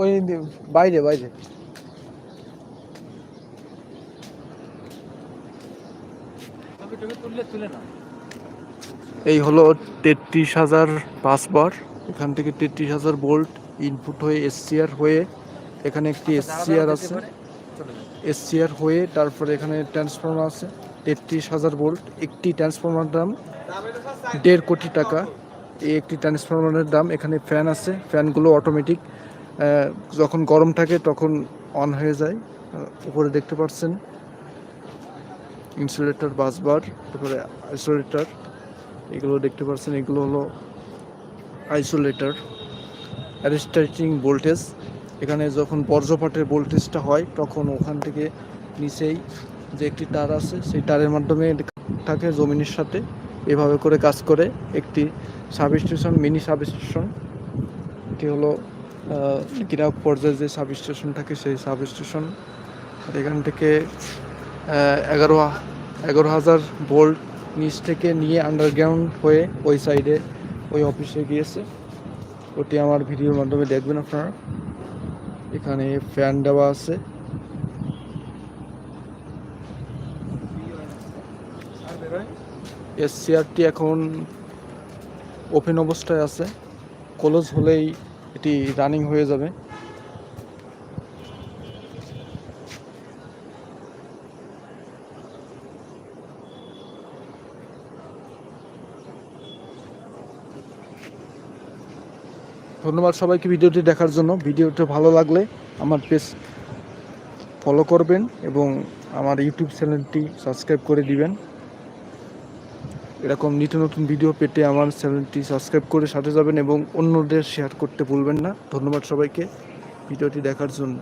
ওই বাইরে বাইরে। এই হলো তেত্রিশ হাজার পাসবার এখান থেকে তেত্রিশ হাজার বোল্ট ইনপুট হয়ে এসসিআর হয়ে এখানে একটি এসসিআর আছে। এসসিআর হয়ে তারপরে এখানে ট্রান্সফর্মার আছে। তেত্রিশ হাজার ভোল্ট একটি ট্রান্সফর্মার দাম দেড় কোটি টাকা। এই একটি ট্রান্সফরমারের দাম এখানে ফ্যান আছে। ফ্যানগুলো অটোমেটিক যখন গরম থাকে তখন অন হয়ে যায় উপরে দেখতে পাচ্ছেন ইনসুলেটর বাসবার তারপরে আইসোলেটর এগুলো দেখতে পাচ্ছেন, এগুলো হলো আইসোলেটর অ্যারিস্টাইটিং ভোল্টেজ এখানে যখন বর্জ্যপাতের ভোল্টেজটা হয়, তখন ওখান থেকে নিচেই যে একটি তার আছে, সেই তারের মাধ্যমে থাকে জমিনের সাথে, এভাবে করে কাজ করে, একটি sub station mini sub station এটি হলো গ্রাহক পর্যায়ে যে সাব স্টেশন থাকে সেই সাব স্টেশন আর এখান থেকে এগারো এগারো হাজার ভোল্ট নিচ থেকে নিয়ে আন্ডারগ্রাউন্ড হয়ে ওই সাইডে ওই অফিসে গিয়েছে। ওটি আমার ভিডিওর মাধ্যমে দেখবেন আপনারা। এখানে ফ্যান দেওয়া আছে। এসসিআরটি এখন ওপেন অবস্থায় আছে। ক্লোজ হলেই এটি রানিং হয়ে যাবে। ধন্যবাদ সবাইকে ভিডিওটি দেখার জন্য। ভিডিওটি ভালো লাগলে আমার পেজ ফলো করবেন এবং আমার ইউটিউব চ্যানেলটি সাবস্ক্রাইব করে দিবেন। এরকম নিত্য নতুন ভিডিও পেতে আমার চ্যানেলটি সাবস্ক্রাইব করে সাথে যাবেন এবং অন্যদের শেয়ার করতে ভুলবেন না। ধন্যবাদ সবাইকে। ভিডিওটি দেখার জন্য।